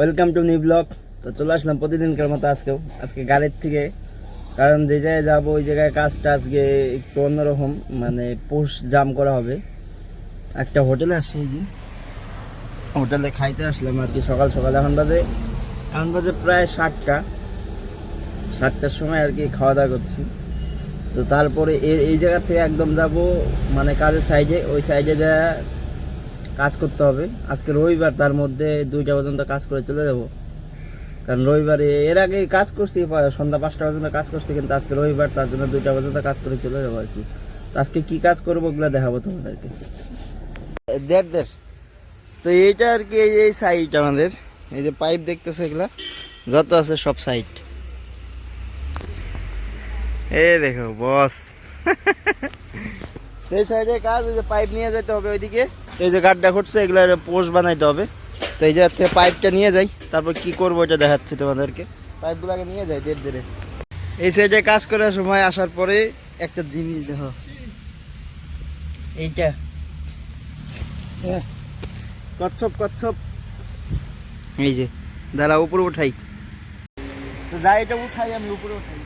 Welcome to new blog তো চলে আসলাম প্রতিদিনকার মতো আজকেও। আজকে গাড়ির থেকে। কারণ যে জায়গায় যাব, ওই জায়গায় কাজটা আজকে একটু অন্যরকম। মানে পোষ জাম করা হবে। একটা হোটেলে আসছে এই যে। হোটেলে খাইতে আসলাম আর কি সকাল সকাল। এখন বাজে এখন বাজে প্রায় সাতটা। সাতটার সময় আর কি খাওয়া দাওয়া করছি। তো তারপরে এই জায়গা থেকে একদম যাব মানে কাজের সাইডে ওই সাইডে যা কাজ করতে হবে। আজকে রবিবার, তার মধ্যে দুইটা পর্যন্ত কাজ করে চলে যাব। কারণ রবিবারে, এর আগে কাজ করছি, সন্ধ্যা পাঁচটা পর্যন্ত কাজ করছি, কিন্তু আজকে রবিবার, তার জন্য দুইটা পর্যন্ত কাজ করে চলে যাব আর কি। আজকে কি কাজ করব ওগুলো দেখাবো তোমাদেরকে। দেড় দেড় তো এইটা আর কি, এই এই সাইড আমাদের। এই যে পাইপ দেখতেছো এগুলা? যত আছে সব সাইড এ দেখো বস এই সাইডে কাজ, ওই যে পাইপ নিয়ে যেতে হবে ওইদিকে। এই যে গাড্ডা ঘটছে এগুলো পোষ বানাইতে হবে। তো এই থেকে পাইপটা নিয়ে যাই, তারপর কি করব এটা দেখাচ্ছি তোমাদেরকে। পাইপগুলোকে নিয়ে যাই ধীরে ধীরে। এই সাইডে কাজ করার সময় আসার পরে একটা জিনিস দেখো। এইটা। কচ্ছপ কচ্ছপ। এই যে, দাঁড়া, উপরে উঠাই। তো যাই এটা উঠাই, আমি উপরে উঠাই।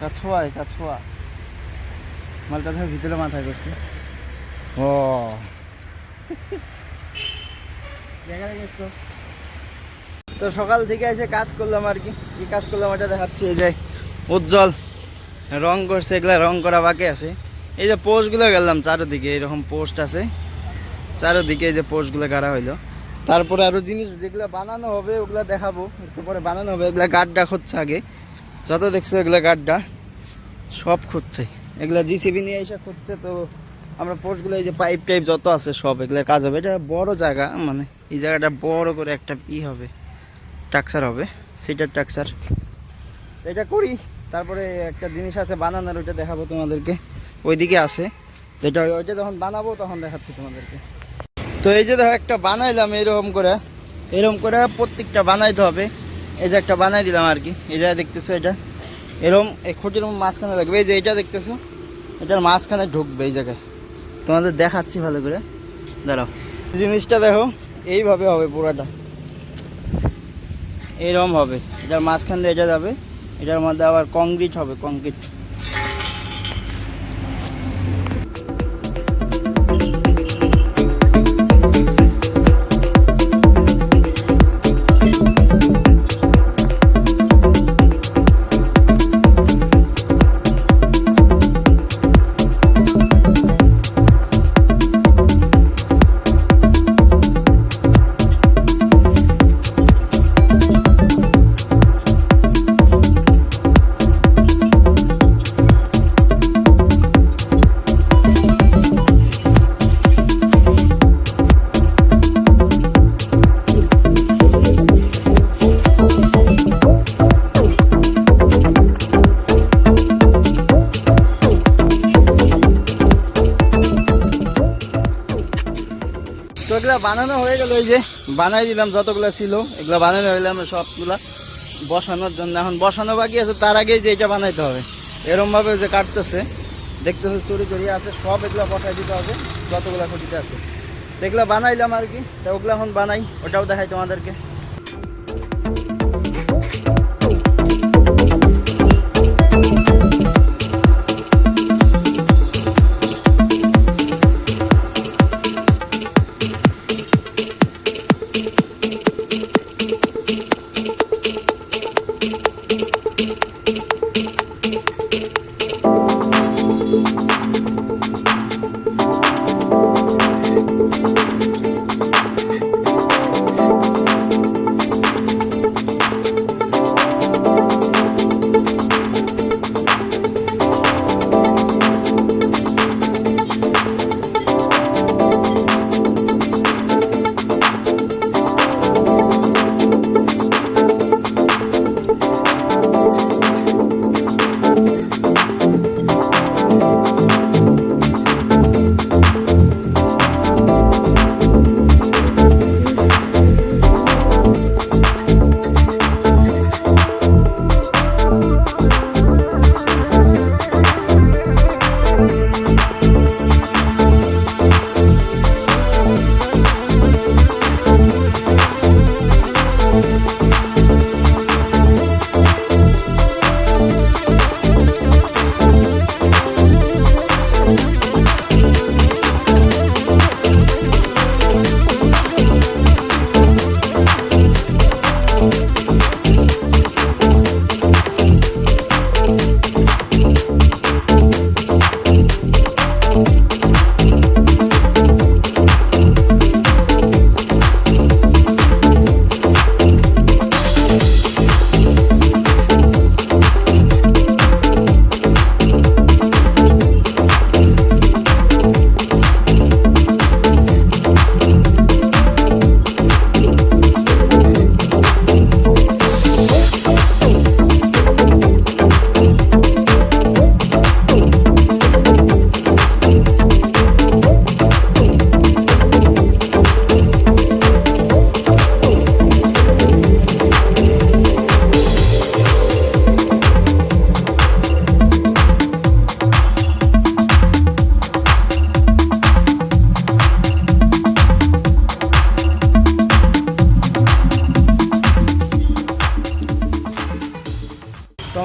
কাছোয়া কাছোয়া মালটা ধর ভিতরে মাথায় করছে। ও। তো সকাল থেকে এসে কাজ করলাম আর কি। কি কাজ করলাম এটা দেখাচ্ছি এই যে উজ্জ্বল। রং করছে, এগুলা রং করা বাকি আছে। এই যে পোস্টগুলো গেলাম, চারোদিকে এরকম পোস্ট আছে। চারোদিকে এই যে পোস্টগুলো গাড়া হইল। তারপরে আরও জিনিস, যেগুলো বানানো হবে, ওগুলা দেখাবো। একটু পরে বানানো হবে, এগুলা গাড্ডা খুঁজছে আগে। যত দেখছ এগুলা গাড্ডা, সব খুঁজছে। এগুলা জিসিবি নিয়ে এসে খুঁজছে, তো আমরা পোস্টগুলো এই যে পাইপ টাইপ যত আছে সব এগুলোর কাজ হবে। এটা বড় জায়গা মানে এই জায়গাটা বড় করে একটা ই হবে টাকসার হবে সেটার টাকসার এটা করি। তারপরে একটা জিনিস আছে বানানোর, ওইটা দেখাবো তোমাদেরকে। ওইদিকে আছে। যেটা ওইটা যখন বানাবো তখন দেখাচ্ছি তোমাদেরকে। তো এই যে দেখো, একটা বানাইলাম এরকম করে। এরকম করে প্রত্যেকটা বানাইতে হবে। এই যে একটা বানাই দিলাম আর কি। এই জায়গায় দেখতেছো এটা। এরকম এই খুঁটির মাঝখানে লাগবে এই যে এটা দেখতেছো? এটার মাঝখানে ঢুকবে এই জায়গায়। তোমাদের দেখাচ্ছি ভালো করে। দাঁড়াও। জিনিসটা দেখো, এইভাবে হবে পুরাটা। এরকম হবে। এটার মাঝখান দিয়ে এটা যাবে। এটার মধ্যে আবার কংক্রিট হবে কংক্রিট এগুলা বানানো হয়ে গেল, এই যে বানাই দিলাম যতগুলো ছিল, এগুলো বানানো হয়ে আমরা সবগুলা বসানোর জন্য। এখন বসানো বাকি আছে, তার আগেই যে এটা বানাইতে হবে। এরমভাবে যে কাটতেছে দেখতেছে চুরি চুরি আছে, সব এগুলো বসাই দিতে হবে, যতগুলো খুঁটিতে আছে। এগুলো বানাইলাম আর কি, তা ওগুলো এখন বানাই, ওটাও দেখাই তোমাদেরকে।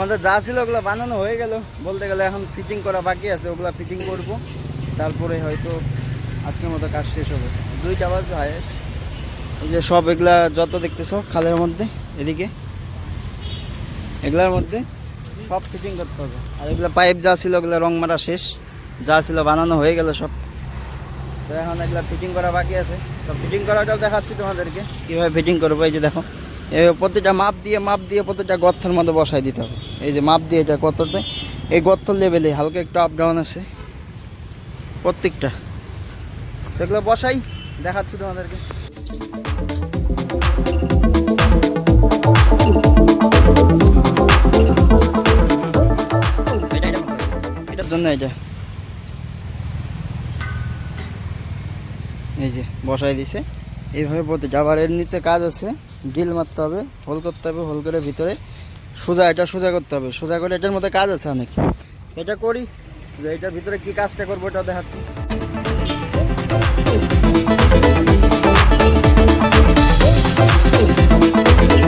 আমাদের যা ছিল ওগুলো বানানো হয়ে গেল। বলতে গেলে এখন ফিটিং করা বাকি আছে, ওগুলো ফিটিং করব। তারপরে হয়তো আজকের মতো কাজ শেষ হবে। দুইটা বাজে হয়। এই যে সব এগুলা যত দেখতেছ, খালের মধ্যে, এদিকে। এগুলার মধ্যে সব ফিটিং করতে হবে। আর এগুলো পাইপ যা ছিল, ওগুলো রং মারা শেষ। যা ছিল বানানো হয়ে গেল সব। তো এখন এগুলা ফিটিং করা বাকি আছে। তো ফিটিং করাটাও দেখাচ্ছি তোমাদেরকে। কীভাবে ফিটিং করব, এই যে দেখো। প্রতিটা মাপ দিয়ে মাপ দিয়ে প্রতিটা গর্তের মধ্যে বসাই দিতে হবে। এই যে মাপ দিয়ে এটা গর্ততে এই গর্ত লেভেলে হালকা একটু আপ ডাউন আছে। প্রত্যেকটা। সেগুলো বসাই। দেখাচ্ছি তোমাদেরকে। এটা এটা এটার জন্য এটা। এই যে বসাই দিছে। এইভাবে প্রতিটা আবার এর নিচে কাজ আছে। ড্রিল মারতে হবে, হোল করতে হবে, হোল করে ভিতরে সোজা, এটা সোজা করতে হবে। সোজা করে এটার মধ্যে কাজ আছে অনেক। এটা করি, যে এটার ভিতরে কি কাজটা করব এটা দেখাচ্ছি।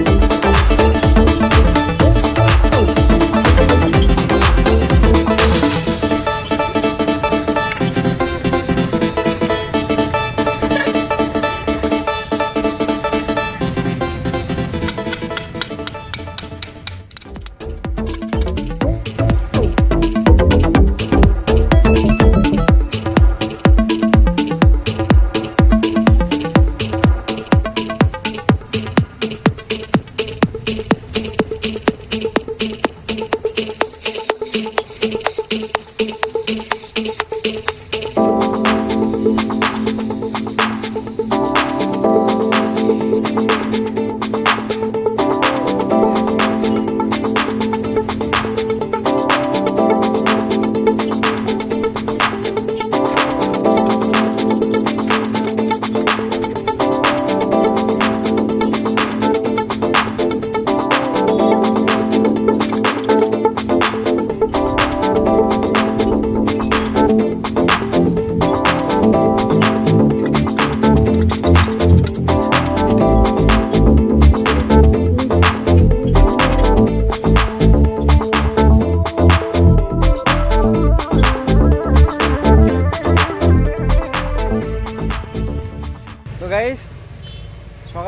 তো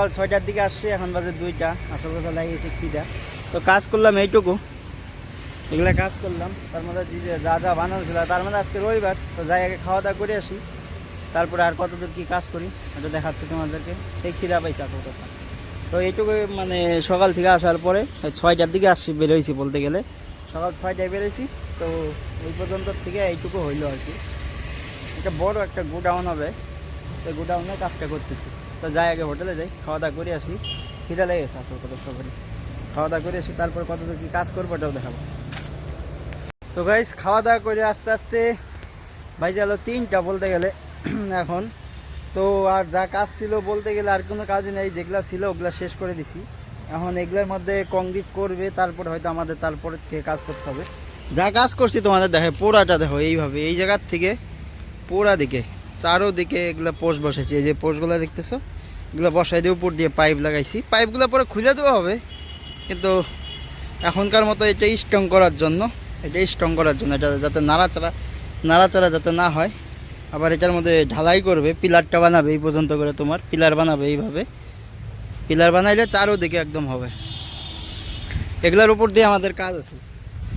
সকাল ছয়টার দিকে আসছে, এখন বাজে দুইটা। আসল কথা লাগিয়েছে খিদা তো কাজ করলাম এইটুকু। এগুলো কাজ করলাম। তার মধ্যে যে- যা বানানো ছিল, তার মধ্যে আজকে রবিবার। তো যাই আগে খাওয়া দাওয়া করে আসি। তারপরে আর কতদূর কী কাজ করি, এটা দেখাচ্ছে তোমাদেরকে। সেই খিদা পাইছে আসল কথা। তো এইটুকু মানে সকাল থেকে আসার পরে ছয়টার দিকে আসছি, বেরোইছি বলতে গেলে। সকাল ছয়টায় বেরোইছি। তো ওই পর্যন্ত থেকে এইটুকু হইল আর কি। একটা বড় একটা গোডাউন হবে। তো গোডাউনে কাজটা করতেছি। তো যাই আগে হোটেলে যাই, খাওয়া দাওয়া করে আসি। খিদা লেগেছে আসল কথা সবারই। খাওয়া দাওয়া করে আসি, তারপর কত কি কাজ করব ওটাও দেখাবো। তো গাইস খাওয়া দাওয়া করে আস্তে আস্তে ভাই গেল তিনটা বলতে গেলে। এখন তো আর যা কাজ ছিল বলতে গেলে আর কোনো কাজই নেই, যেগুলা ছিল ওগুলা শেষ করে দিছি। এখন এগুলোর মধ্যে কংক্রিট করবে, তারপর হয়তো আমাদের তারপরে থেকে কাজ করতে হবে। যা কাজ করছি তোমাদের দেখো, পোড়াটা দেখো এইভাবে, এই জায়গার থেকে পোড়া দিকে, চারোদিকে এগুলো পোস্ট বসাইছি। এই যে পোস্টগুলো দেখতেছো? এগুলো বসাই দিয়ে উপর দিয়ে পাইপ লাগাইছি। পাইপগুলো পরে খুঁজে দেওয়া হবে। কিন্তু এখনকার মতো এটা স্ট্রং করার জন্য এটা স্ট্রং করার জন্য এটা যাতে নাড়াচাড়া নাড়াচাড়া যাতে না হয়, আবার এটার মধ্যে ঢালাই করবে, পিলারটা বানাবে এই পর্যন্ত করে তোমার, পিলার বানাবে এইভাবে। পিলার বানাইলে চারোদিকে একদম হবে। এগুলোর উপর দিয়ে আমাদের কাজ আছে।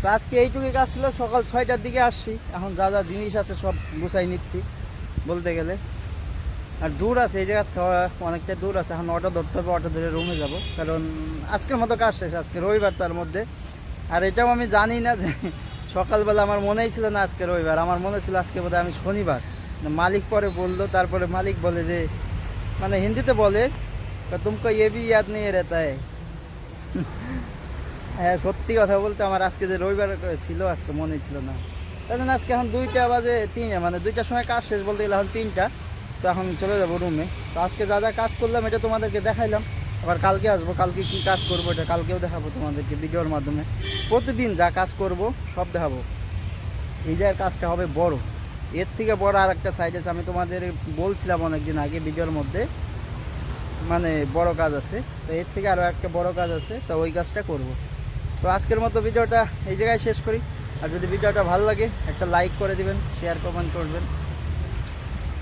তো আজকে এইটুকুই কাজ ছিল, সকাল ছয়টার দিকে আসছি। এখন যা যা জিনিস আছে সব গুছাই নিচ্ছি, বলতে গেলে। আর দূর আছে, এই জায়গা অনেকটা দূর আছে। এখন অটো ধরতে হবে, অটো ধরে রুমে যাব। কারণ আজকের মতো কাজ শেষ, আজকে রবিবার তার মধ্যে। আর এটাও আমি জানি না যে সকালবেলা আমার মনেই ছিল না আজকে রবিবার। আমার মনে ছিল আজকে বোধহয় আমি শনিবার। মালিক পরে বলল, তারপরে মালিক বলে যে মানে হিন্দিতে বলে তুমি এ বি ইয়াদ নিয়ে রেতা হ্যাঁ সত্যি কথা বলতে আমার আজকে যে রবিবার ছিল, আজকে মনে ছিল না। তাই জন্য আজকে এখন দুইটা বাজে তিনটা মানে দুইটার সময় কাজ শেষ বলতে গেলে এখন তিনটা। তো এখন চলে যাব রুমে তো আজকে যা যা কাজ করলাম, এটা তোমাদেরকে দেখাইলাম। আবার কালকে আসব, কালকে কি কাজ করব এটা কালকেও দেখাবো তোমাদেরকে ভিডিওর মাধ্যমে। প্রতিদিন যা কাজ করব, সব দেখাবো। এই জায়গার কাজটা হবে বড়। এর থেকে বড় আর একটা সাইড আছে, আমি তোমাদের বলছিলাম অনেকদিন আগে ভিডিওর মধ্যে মানে বড় কাজ আছে। তো এর থেকে আরও একটা বড় কাজ আছে, তো ওই কাজটা করব। তো আজকের মতো ভিডিওটা এই জায়গায় শেষ করি। আর যদি ভিডিওটা ভালো লাগে, একটা লাইক করে দিবেন শেয়ার কমেন্ট করবেন।